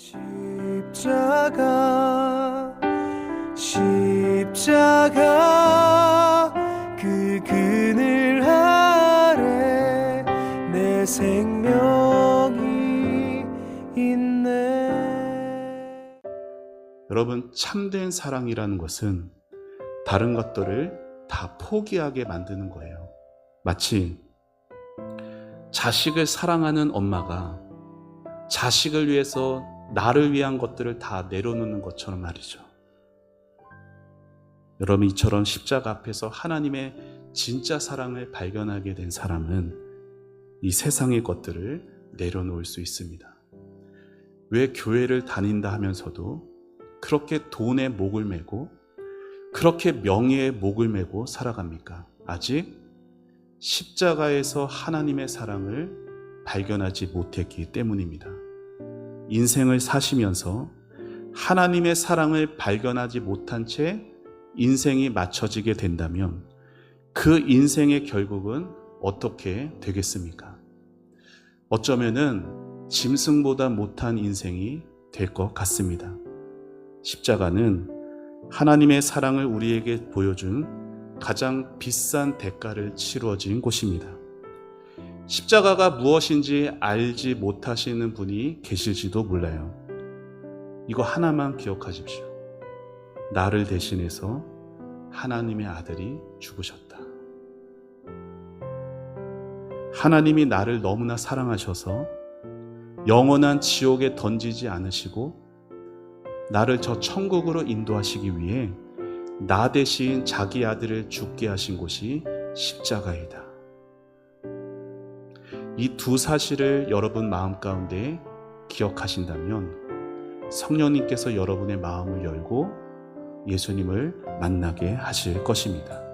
십자가 십자가 그 그늘 아래 내 생명이 있네 여러분, 참된 사랑이라는 것은 다른 것들을 다 포기하게 만드는 거예요. 마치 자식을 사랑하는 엄마가 자식을 위해서 나를 위한 것들을 다 내려놓는 것처럼 말이죠. 여러분, 이처럼 십자가 앞에서 하나님의 진짜 사랑을 발견하게 된 사람은 이 세상의 것들을 내려놓을 수 있습니다. 왜 교회를 다닌다 하면서도 그렇게 돈에 목을 메고 그렇게 명예에 목을 메고 살아갑니까? 아직 십자가에서 하나님의 사랑을 발견하지 못했기 때문입니다. 인생을 사시면서 하나님의 사랑을 발견하지 못한 채 인생이 맞춰지게 된다면 그 인생의 결국은 어떻게 되겠습니까? 어쩌면은 짐승보다 못한 인생이 될 것 같습니다. 십자가는 하나님의 사랑을 우리에게 보여준 가장 비싼 대가를 치루어진 곳입니다. 십자가가 무엇인지 알지 못하시는 분이 계실지도 몰라요. 이거 하나만 기억하십시오. 나를 대신해서 하나님의 아들이 죽으셨다. 하나님이 나를 너무나 사랑하셔서 영원한 지옥에 던지지 않으시고 나를 저 천국으로 인도하시기 위해 나 대신 자기 아들을 죽게 하신 곳이 십자가이다. 이 두 사실을 여러분 마음 가운데 기억하신다면 성령님께서 여러분의 마음을 열고 예수님을 만나게 하실 것입니다.